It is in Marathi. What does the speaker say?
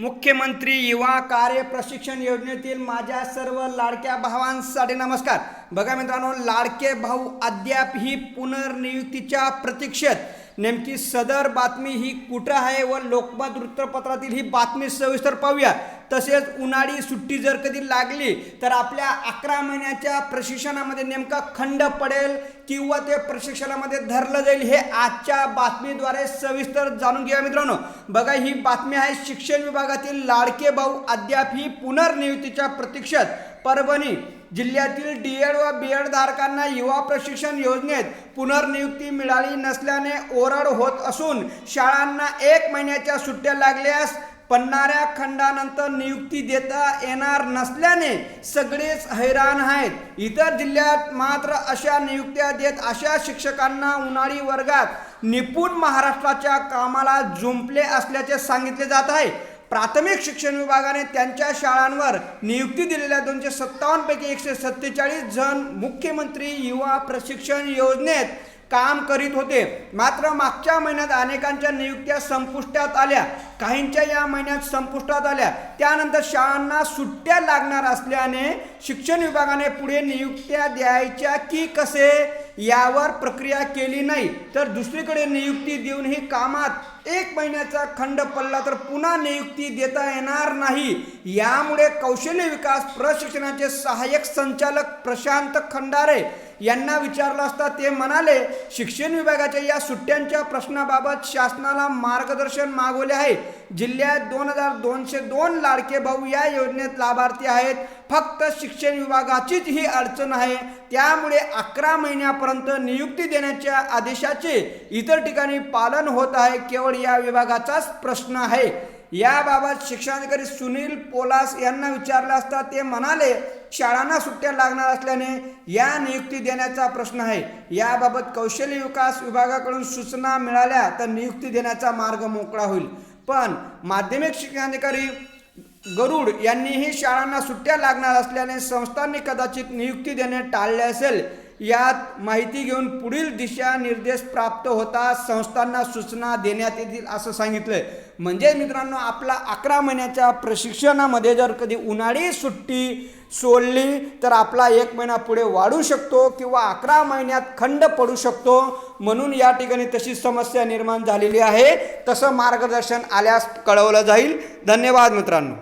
मुख्यमंत्री युवा कार्य प्रशिक्षण योजनेतील माझ्या सर्व लाडक्या भावांसाठी नमस्कार. बघा मित्रांनो लाडके भाऊ अद्याप ही पुनर्नियुक्तीच्या प्रतीक्षेत. नेमकी सदर बातमी ही कुठं आहे व लोकमत वृत्तपत्रातील ही बातमी सविस्तर पाहूया. तसेच उन्हाळी सुट्टी जर कधी लागली तर आपल्या अकरा महिन्याच्या प्रशिक्षणामध्ये नेमका खंड पडेल किंवा ते प्रशिक्षणामध्ये धरलं जाईल हे आजच्या बातमीद्वारे सविस्तर जाणून घ्या मित्रांनो. बघा ही बातमी आहे शिक्षण विभागातील लाडके भाऊ अद्याप ही पुनर्नियुक्तीच्या प्रतीक्षेत. परभणी जिल्ह्यातील डी एड व बी एड धारकांना युवा प्रशिक्षण योजनेत पुनर्नियुक्ती मिळाली नसल्याने ओरड होत असून शाळांना एक महिन्याच्या सुट्ट्या लागल्यास पडणाऱ्या खंडानंतर नियुक्ती देता येणार नसल्याने सगळेच हैराण आहेत. इतर जिल्ह्यात मात्र अशा नियुक्त्या देत अशा शिक्षकांना उन्हाळी वर्गात निपुण महाराष्ट्राच्या कामाला जुंपले असल्याचे सांगितले जात आहे. प्राथमिक शिक्षण विभागाने त्यांच्या शाळांवर नियुक्ती दिलेल्या दोनशे सत्तावन्नपैकी एकशे सत्तेचाळीस जण मुख्यमंत्री युवा प्रशिक्षण योजनेत काम करीत होते. मात्र मागच्या महिन्यात अनेकांच्या नियुक्त्या संपुष्टात आल्या. काहींच्या या महिन्यात संपुष्टात आल्या. त्यानंतर शाळांना सुट्ट्या लागणार असल्याने शिक्षण विभागाने पुढे नियुक्त्या द्यायच्या की कसे? यावर प्रक्रिया केली नाही तर दुसरीकडे नियुक्ती देऊनही कामात एक महिन्याचा खंड पडला तर पुन्हा नियुक्ती देता येणार नाही. यामुळे कौशल्य विकास प्रशिक्षणाचे सहाय्यक संचालक प्रशांत खंडारे यांना विचारलं असता ते म्हणाले शिक्षण विभागाच्या या सुट्ट्यांच्या प्रश्नाबाबत शासनाला मार्गदर्शन मागवले आहे. जिल्ह्यात दोन हजार दोनशे दोन लाडके भाऊ या योजनेत लाभार्थी आहेत. फक्त शिक्षण विभागाचीच ही अडचण आहे. त्यामुळे अकरा महिन्यापर्यंत नियुक्ती देण्याच्या आदेशाचे इतर ठिकाणी पालन होत आहे. केवळ या विभागाचाच प्रश्न आहे. याबाबत शिक्षणाधिकारी सुनील पोलास यांना विचारले असता ते म्हणाले शाळांना सुट्ट्या लागणार असल्याने या नियुक्ती देण्याचा प्रश्न आहे. याबाबत कौशल्य विकास विभागाकडून सूचना मिळाल्या तर नियुक्ती देण्याचा मार्ग मोकळा होईल. पण माध्यमिक शिक्षणाधिकारी गरुड यांनीही शाळांना सुट्ट्या लागणार असल्याने संस्थांनी कदाचित नियुक्ती देणे टाळले असेल. यात माहिती घेऊन पुढील दिशा निर्देश प्राप्त होता संस्थांना सूचना देण्यात येतील असं सांगितलं म्हणजे मित्रांनो आपला अकरा महिन्याच्या प्रशिक्षणामध्ये जर कधी उन्हाळी सुट्टी सोडली तर आपला एक महिना पुढे वाढू शकतो किंवा अकरा महिन्यात खंड पडू शकतो. म्हणून या ठिकाणी तशी समस्या निर्माण झालेली आहे. तसं मार्गदर्शन आल्यास कळवलं जाईल. धन्यवाद मित्रांनो.